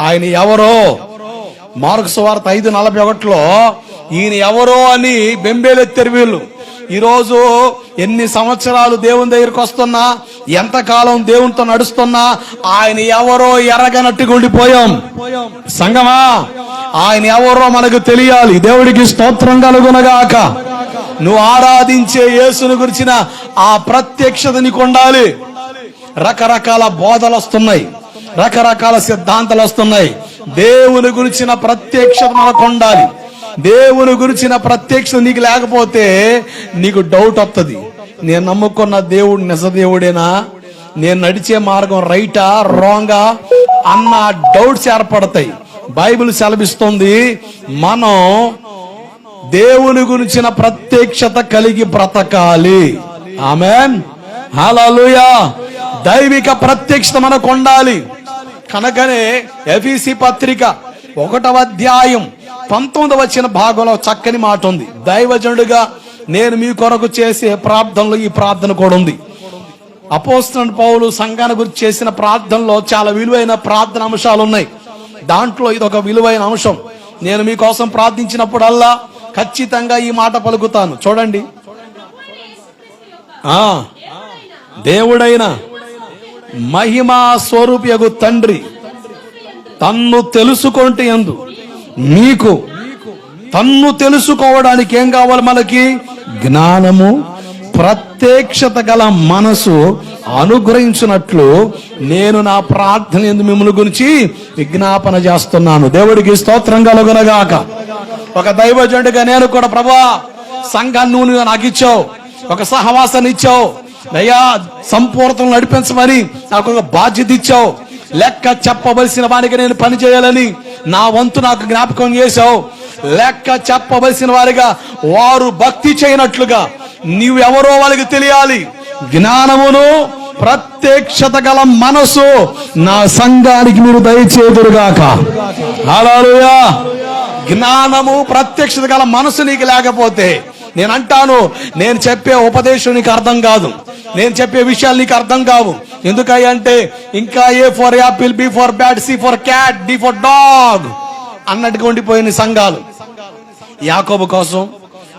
ఆయన ఎవరో? మార్క్స్ వార్త ఐదు నలభై ఒకటిలో ఈయన ఎవరో అని బెంబేలెత్తారు వీళ్ళు. ఈరోజు ఎన్ని సంవత్సరాలు దేవుని దగ్గరికి వస్తున్నా ఎంతకాలం దేవునితో నడుస్తున్నా ఆయన ఎవరో ఎరగనట్టుగా ఉండిపోయాం సంగమా? ఆయన ఎవరో మనకు తెలియాలి. దేవుడికి స్తోత్రం కలుగునగాక. నువ్వు ఆరాధించే యేసుని గురించిన ఆ ప్రత్యక్షత నీకు ఉండాలి. రకరకాల బోధలు వస్తున్నాయి. రకరకాల సిద్ధాంతాలు వస్తున్నాయి. దేవుని గురించిన ప్రత్యక్షత మనకు ఉండాలి. దేవుని గురించిన ప్రత్యక్షత నీకు లేకపోతే నీకు డౌట్ వస్తుంది నేను నమ్ముకున్న దేవుడు నిజ దేవుడేనా? నేను నడిచే మార్గం రైటా? రాంగా? అన్న డౌట్స్ ఏర్పడతాయి. బైబిల్ సెలవిస్తుంది మనం దేవుని గురించిన ప్రత్యక్షత కలిగి బ్రతకాలి. ఆమెన్. హలో దైవిక ప్రత్యక్షత మనకు ఉండాలి. కనుకనే ఎఫీసీ పత్రిక ఒకటవ అధ్యాయం పంతొమ్మిదవ వచ్చిన భాగంలో చక్కని మాట ఉంది. దైవజనుడిగా నేను మీ కొరకు చేసే ప్రార్థనలో ఈ ప్రార్థన కూడా ఉంది. అపోస్టన్ పౌలు సంఘాన్ని గురించి చేసిన ప్రార్థనలో చాలా విలువైన ప్రార్థన అంశాలు ఉన్నాయి. దాంట్లో ఇది ఒక విలువైన అంశం. నేను మీకోసం ప్రార్థించినప్పుడల్లా ఖచ్చితంగా ఈ మాట పలుకుతాను. చూడండి. దేవుడైనా దేవుడైన మహిమా స్వరూపియగు తండ్రి. తన్ను తెలుసుకుంటే ఎందు మీకు తన్ను తెలుసుకోవడానికి ఏం కావాలి మనకి? జ్ఞానము ప్రత్యక్షత గల మనసు అనుగ్రహించినట్లు నేను నా ప్రార్థన ఎందు మిమ్మల్ని గురించి విజ్ఞాపన చేస్తున్నాను. దేవుడికి స్తోత్రం కలుగునగాక. ఒక దైవజనుడిగా నేను కూడా ప్రభా సంఘాన్ని నువ్వు నాకు ఇచ్చావు. ఒక సహవాసాన్ని ఇచ్చావు. అయ్యా సంపూర్ణతను నడిపించమని నాకు ఒక బాధ్యత ఇచ్చావు. లెక్క చెప్పవలసిన వారికి నేను పని చేయాలని నా వంతు నాకు జ్ఞాపకం చేశావు. లెక్క చెప్పవలసిన వారిగా వారు భక్తి చేయనట్లుగా నీవెవరో వాళ్ళకి తెలియాలి. జ్ఞానమును ప్రత్యక్షత గల మనసు నా సంఘానికి మీరు దయచేదురుగాక హల్లెలూయా. జ్ఞానము ప్రత్యక్షత గల మనసు నీకు లేకపోతే నేను అంటాను నేను చెప్పే ఉపదేశం నీకు అర్థం కాదు. నేను చెప్పే విషయాలు నీకు అర్థం కావు. ఎందుకంటే ఇంకా A for apple B for bat C for cat D for dog అన్నట్టుగా ఉండిపోయిన సంఘాలు. యాకోబు కోసం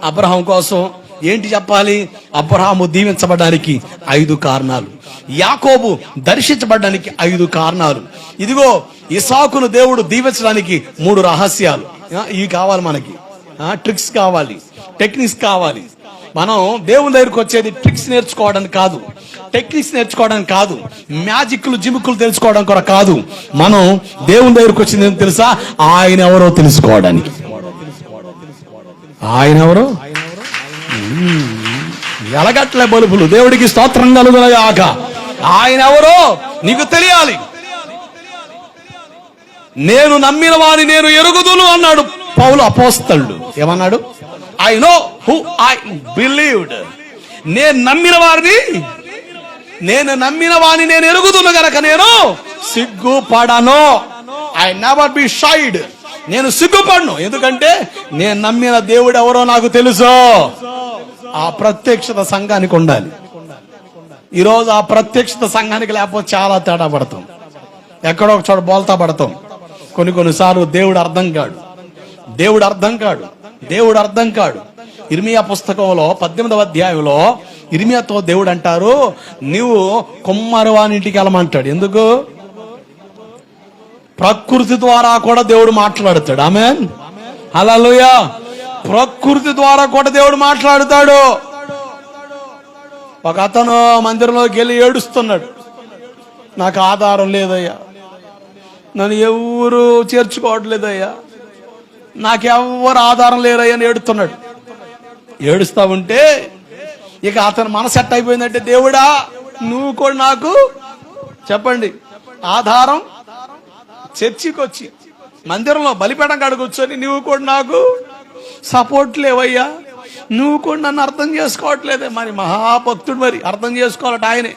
అబ్రహం కోసం ఏంటి చెప్పాలి? అబ్రహాము దీవించబడడానికి ఐదు కారణాలు. యాకోబు దర్శించబడడానికి ఐదు కారణాలు. ఇదిగో ఇసాకును దేవుడు దీవించడానికి మూడు రహస్యాలు. ఇవి కావాలి మనకి. ట్రిక్స్ కావాలి టెక్నిక్స్ కావాలి. మనం దేవుని దగ్గరికి వచ్చేది ట్రిక్స్ నేర్చుకోవడానికి కాదు. టెక్నిక్స్ నేర్చుకోవడానికి కాదు. మ్యాజిక్లు జిముకులు తెలుసుకోవడం కూడా కాదు. మనం దేవుని దగ్గరికి వచ్చింది ఏం తెలుసా? ఆయన ఎవరో తెలుసుకోవడానికి. ఆయన ఎవరో? ఎలగట్లే బలుపులు. దేవుడికి స్తోత్రం కలుగునయాక ఆయన ఎవరో? నీకు తెలియాలి. నేను నమ్మిన వారిని నేను ఎరుగుదును అన్నాడు పౌలు అపోస్తలుడు. ఏమన్నాడు? I know who I believed నేను నమ్మిన వారిని నేను నమ్మిన వారిని నేను ఎరుగుతున్నా గనక నేను సిగ్గుపడను. ఐ నెవర్ బి షైడ్ నేను సిగ్గుపడను. ఎందుకంటే నేను నమ్మిన దేవుడు ఎవరో నాకు తెలుసు. ఆ ప్రత్యక్షత సంఘానికి ఉండాలి. ఈరోజు ఆ ప్రత్యక్షత సంఘానికి లేకపోతే చాలా తేడా పడతాం. ఎక్కడో ఒక చోట బోల్తా పడతాం. కొన్ని కొన్నిసార్లు దేవుడు అర్థం కాడు. దేవుడు అర్థం కాడు. దేవుడు అర్థం కాడు. ఇర్మియా పుస్తకంలో పద్దెనిమిదవ అధ్యాయంలో ఇర్మియాతో దేవుడు అంటారు నీవు కుమ్మరవానింటికి వెళ్ళమంటాడు. ఎందుకు? ప్రకృతి ద్వారా కూడా దేవుడు మాట్లాడుతాడు. ఆమె హల్లెలూయా. ప్రకృతి ద్వారా కూడా దేవుడు మాట్లాడుతాడు. ఒక అతను మందిరంలోకి వెళ్ళి ఏడుస్తున్నాడు. నాకు ఆధారం లేదయ్యా. నన్ను ఎవరు చేర్చుకోవట్లేదయ్యా. నాకెవ్వరు ఆధారం లేరయ్యా అని ఏడుస్తున్నాడు ఏడుస్తా ఉంటే ఇక అతను మనసు సెట్ అయిపోయిందంటే దేవుడా నువ్వు కూడా నాకు చెప్పండి. ఆధారం చర్చికి వచ్చి మందిరంలో బలిపేటం కాడ కూర్చొని నువ్వు కూడా నాకు సపోర్ట్ లేవయ్యా. నువ్వు కూడా నన్ను అర్థం చేసుకోవట్లేదే. మరి మహాభక్తుడు మరి అర్థం చేసుకోవాలట ఆయనే.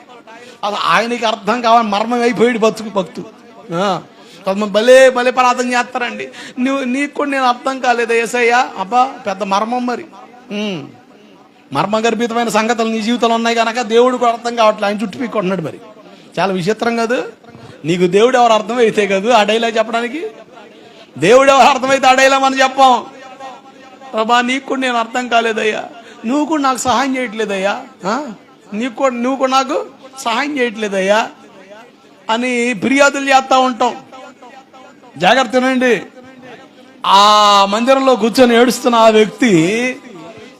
అది ఆయనకి అర్థం కావాలి మర్మం అయిపోయాడు బతుకు భక్తుడు. కొంతమంది భలే భలే ప్రార్థన చేస్తారండి. నువ్వు నీకు కూడా నేను అర్థం కాలేదు ఏసయ్యా? అబ్బా పెద్ద మర్మం మరి. మర్మగర్భితమైన సంగతులు నీ జీవితంలో ఉన్నాయి కనుక దేవుడు కూడా అర్థం కావట్లేదు ఆయన చుట్టుపీకుంటున్నాడు మరి. చాలా విచిత్రం కాదు? నీకు దేవుడు ఎవరు అర్థమైతే కదా ఆ డైలాగ్ చెప్పడానికి? దేవుడు ఎవరు అర్థమైతే ఆ డైలాగ్ మనం చెప్పాం. ప్రభా నీకు కూడా నేను అర్థం కాలేదయ్యా. నువ్వు కూడా నాకు సహాయం చేయట్లేదయ్యా. నీకు కూడా నువ్వు కూడా నాకు సహాయం చేయట్లేదయ్యా. అని ఫిర్యాదులు చేస్తా ఉంటాం. జాగ్రత్తనండి ఆ మందిరంలో కూర్చొని ఏడుస్తున్న ఆ వ్యక్తి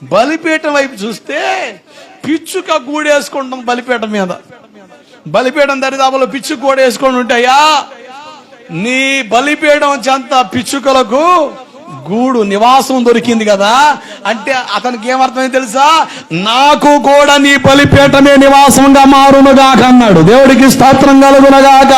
బలిపీఠం వైపు చూస్తే పిచ్చుక గూడేసుకుంటాం బలిపీఠం మీద. బలిపీఠం దరిదాపులో పిచ్చుక గూడేసుకొని ఉంటాయా నీ బలిపీఠం చెంత పిచ్చుకలకు గూడు నివాసం దొరికింది కదా. అంటే అతనికి ఏమర్థమైంది తెలుసా? నాకు కూడా నీ బలిపీఠమే నివాసంగా మారునుగాక అన్నాడు. దేవుడికి స్తోత్రం కలుగునగాక.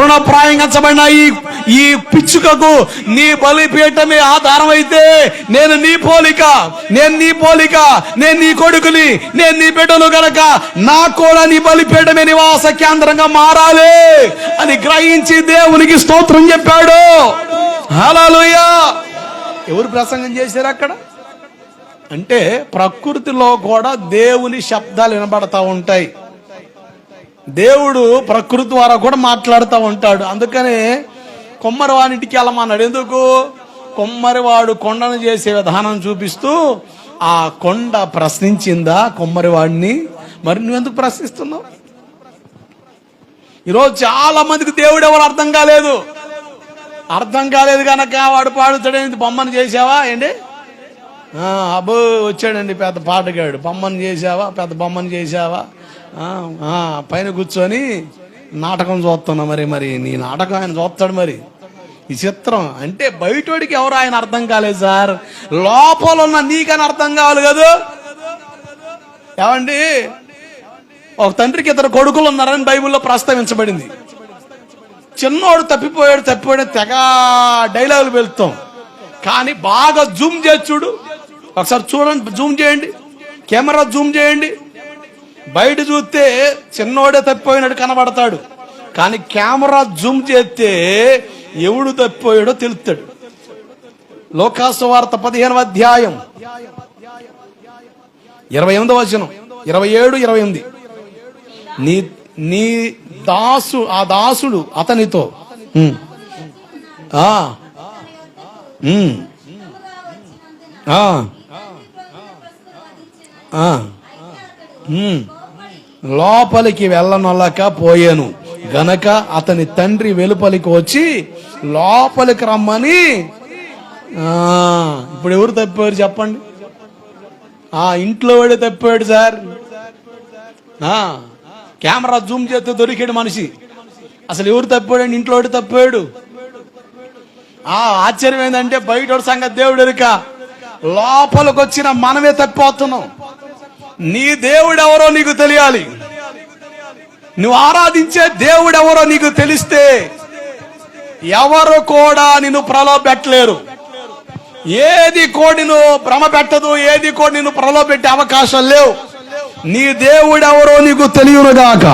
తృణప్రాయంగా ఈ ఈ పిచ్చుకకు నీ బలిపీఠమే ఆధారం అయితే నేను నీ పోలిక నేను నీ పోలిక నేను నీ కొడుకుని నేను నీ బిడ్డలు గనక నాకు కూడా నీ బలిపీఠమే నివాస కేంద్రంగా మారాలి అని గ్రహించి దేవునికి స్తోత్రం చెప్పాడు. హలోయా ఎవరు ప్రసంగం చేశారు అక్కడ? అంటే ప్రకృతిలో కూడా దేవుని శబ్దాలు వినబడతా ఉంటాయి. దేవుడు ప్రకృతి ద్వారా కూడా మాట్లాడుతూ ఉంటాడు. అందుకనే కొమ్మరివానింటికి వెళ్ళమన్నాడు. ఎందుకు? కొమ్మరివాడు కొండను చేసే విధానం చూపిస్తూ ఆ కొండ ప్రశ్నించిందా కొమ్మరివాడిని? మరి నువ్వెందుకు ప్రశ్నిస్తున్నావు? ఈరోజు చాలా మందికి దేవుడు ఎవరు అర్థం కాలేదు. అర్థం కాలేదు కనుక వాడు పాడుతాడేంటి? బొమ్మను చేసావా? ఏంటి? అబ్బో వచ్చాడండి పెద్ద పాటగాడు. బొమ్మను చేసావా? పెద్ద బొమ్మను చేసావా? పైన కూర్చొని నాటకం చూస్తున్నా మరి మరి. నీ నాటకం ఆయన చూస్తాడు మరి. ఈ చిత్రం అంటే బయటోడికి ఎవరు ఆయన అర్థం కాలేదు సార్. లోపల ఉన్న నీకని అర్థం కావాలి కదా? ఏమండి? ఒక తండ్రికి ఇద్దరు కొడుకులు ఉన్నారని బైబిల్లో ప్రస్తావించబడింది. చిన్నోడు తప్పిపోయాడు తప్పిపోయాడు తెగ డైలాగులు వెళ్తాం కానీ బాగా జూమ్ చేసి చూడు. ఒకసారి చూడండి జూమ్ చేయండి. కెమెరా జూమ్ చేయండి. బయట చూస్తే చిన్నోడే తప్పిపోయినట్టు కనబడతాడు. కానీ కెమెరా జూమ్ చేస్తే ఎవడు తప్పిపోయాడో తెలుస్తాడు లోకాసువార్త పదిహేనవ అధ్యాయం. ఇరవై ఎనిమిదవ వచనం. ఇరవై ఏడు ఇరవై ఎనిమిది. నీ నీ దాసు ఆ దాసుడు అతనితో. ఆ, ఆ, ఆ, లోపలికి వెళ్ళనొల్లక పోయాను. గనక అతని తండ్రి వెలుపలికి వచ్చి లోపలికి రమ్మని ఇప్పుడు ఎవరు తప్పిపోయారు చెప్పండి? ఆ ఇంట్లో వాడే తప్పాడు సార్. కెమెరా జూమ్ చేస్తే దొరికాడు మనిషి. అసలు ఎవరు తప్పాడు ఇంట్లో వాడు తప్పాడు. ఆ ఆశ్చర్యం ఏంటంటే బయట సంగతి దేవుడు ఎరుక. లోపలికి వచ్చిన మనమే తప్పిపోతున్నాం నీ దేవుడు ఎవరో నీకు తెలియాలి. నువ్వు ఆరాధించే దేవుడు ఎవరో నీకు తెలిస్తే ఎవరు కూడా నిన్ను ప్రలోభెట్టలేరు ఏది కోడిను భ్రమ పెట్టదు ఏది కోడి నిన్ను ప్రలోభెట్టే అవకాశం లేవు. నీ దేవుడు ఎవరో నీకు తెలియనుగాక.